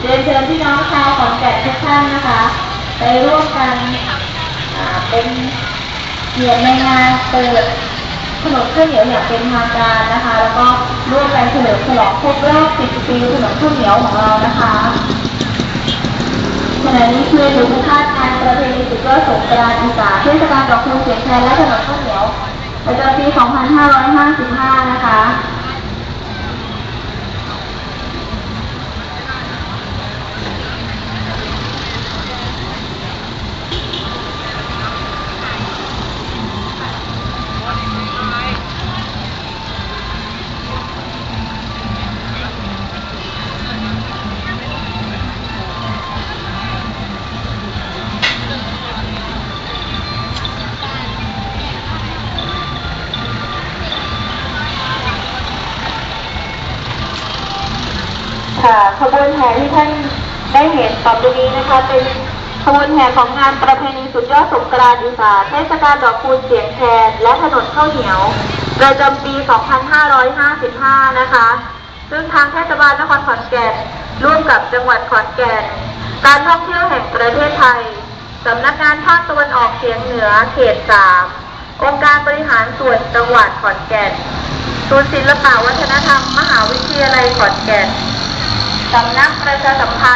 เรียนเชิญพี่น้องชาวขอนแก่นทุกท่านนะคะ ไปร่วมกันเป็นเกียรติในงานเปิดถนนข้าวเหนียวอย่างเป็นทางการนะคะ แล้วก็ร่วมกันเฉลิมฉลองครบรอบ10ปีถนนข้าวเหนียวของเรานะคะขณะนี้คือถึงคาดงานประเพณีสุดยอดสงกรานต์อีสานเทศกาลดอกคูณเสียงแคนและถนนข้าวเหนียวประจำปี 2555 นะคะ ค่ะขบวนแห่ที่ท่านได้เห็นต่อไปนี้นะคะเป็นขบวนแห่ของงานประเพณีสุดยอดสงกรานต์อีสานเทศกาลดอกคูณเสียงแคนและถนนข้าวเหนียวประจำปี 2555 นะคะ ซึ่งทางเทศบาลนครขอนแก่นร่วมกับจังหวัดขอนแก่น การท่องเที่ยวแห่งประเทศไทยสำนักงานภาคตะวันออกเฉียงเหนือเขต 3 องค์การบริหารส่วนจังหวัดขอนแก่นศูนย์ศิลปวัฒนธรรม มหาวิทยาลัยขอนแก่น สำนักประชาสัมพันธ์